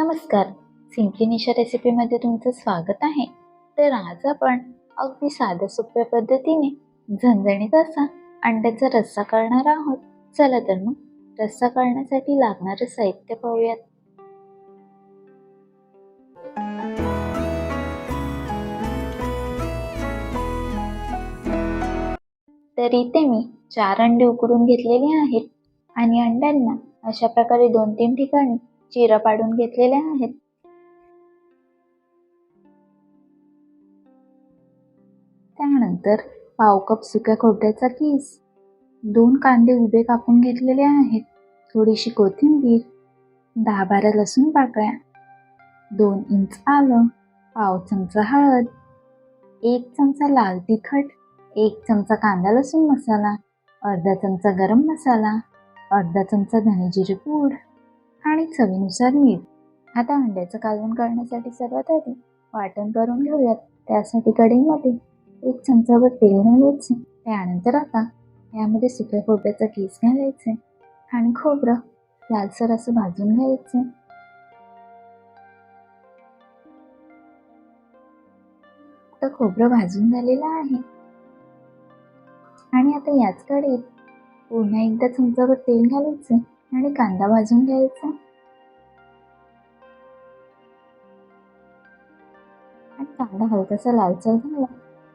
नमस्कार. सिम्पली निशा रेसिपीमध्ये तुमचं स्वागत आहे. तर आज आपण अगदी साध्या सोप्या पद्धतीने झणझणीत असा अंड्याचा रस्सा करणार आहोत. चला तर मग रस्सा करण्यासाठी लागणारं साहित्य पाहूयात. तर इथे मी चार अंडे उकडून घेतलेले आहेत आणि अंड्यांना अशा प्रकारे दोन तीन ठिकाणी चिरा पाडून घेतलेल्या आहेत. त्यानंतर पाव कप सुक्या खोबऱ्याचा केस दोन कांदे उभे कापून घेतलेले आहेत थोडीशी कोथिंबीर दहा बारा लसूण पाकळ्या दोन इंच आलं पाव चमचा हळद एक चमचा लाल तिखट एक चमचा कांदा लसूण मसाला अर्धा चमचा गरम मसाला अर्धा चमचा धने जिरे पूड आणि चवीनुसार मीठ. आता अंड्याचं कालवण करण्यासाठी सर्वात आधी वाटण करून घेऊयात. त्यासाठी कढईमध्ये एक चमचाभर तेल घालायचे त्यानंतर आता यामध्ये सुक्या खोबऱ्याचा केस घालायचे आणि खोबरं लालसर असं भाजून घ्यायचं. तर खोबरं भाजून झालेलं आहे. आणि आता याच कढईत पुन्हा एकदा चमचाभर तेल घालायचं. आणि कांदा भाजून घ्यायचा. आणि कांदा हलकासा लालसर झाला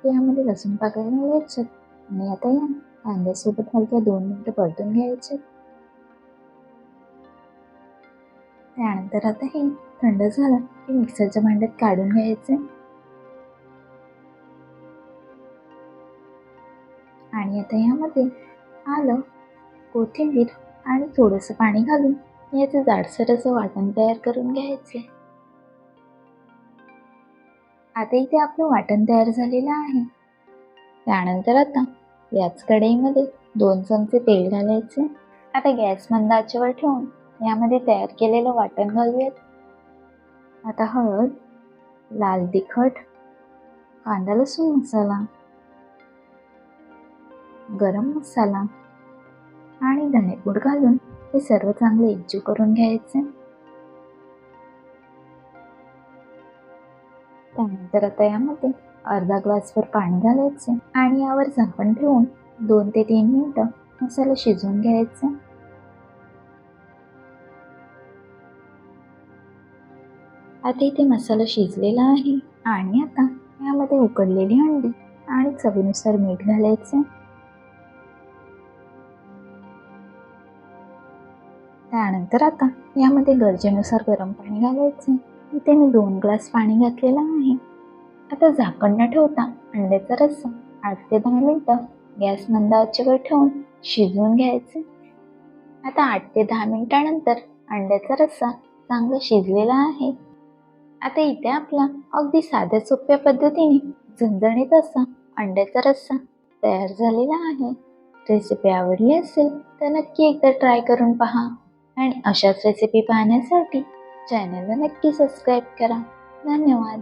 की यामध्ये लसूण पाकळ्या घालायचे आणि आता या कांद्यासोबत हलक्या दोन मिनटं परतून घ्यायचे. त्यानंतर आता हे थंड झालं की मिक्सरच्या भांड्यात काढून घ्यायचे. आणि आता यामध्ये आलं कोथिंबीर आणि थोडंसं पाणी घालून याचं जाडसर असं वाटण तयार करून घ्यायचे आता इथे आपलं वाटण तयार झालेलं आहे. त्यानंतर आता याच कढईमध्ये दोन चमचे तेल घालायचे. आता गॅस मंद आचेवर ठेवून यामध्ये तयार केलेलं वाटण घालूयात. आता हळद लाल तिखट कांदा लसूण मसाला गरम मसाला आणि धणेपूड घालून हे सर्व चांगले एकजीव करून घ्यायचे. त्यानंतर आता यामध्ये अर्धा ग्लासभर पाणी घालायचे आणि यावर झाकण ठेवून दोन ते तीन मिनटं मसाला शिजवून घ्यायचे. आता इथे मसाला शिजलेला आहे आणि आता यामध्ये उकडलेली अंडी आणि चवीनुसार मीठ घालायचे. त्यानंतर आता यामध्ये गरजेनुसार गरम पाणी घालायचे. इथे मी दोन ग्लास पाणी घातलेलं आहे. आता झाकण न ठेवता अंड्याचा रस्सा आठ ते दहा मिनटं गॅस मंद आचेवर ठेवून शिजवून घ्यायचे. आता आठ ते दहा मिनिटानंतर अंड्याचा रस्सा चांगला शिजलेला आहे. आता इथे आपला अगदी साध्या सोप्या पद्धतीने झणझणीत असा अंड्याचा रस्सा तयार झालेला आहे. रेसिपी आवडली असेल तर नक्की एकदा ट्राय करून पहा. आणि अशाच रेसिपी पाहण्यासाठी चॅनलला नक्की सबस्क्राईब करा. धन्यवाद.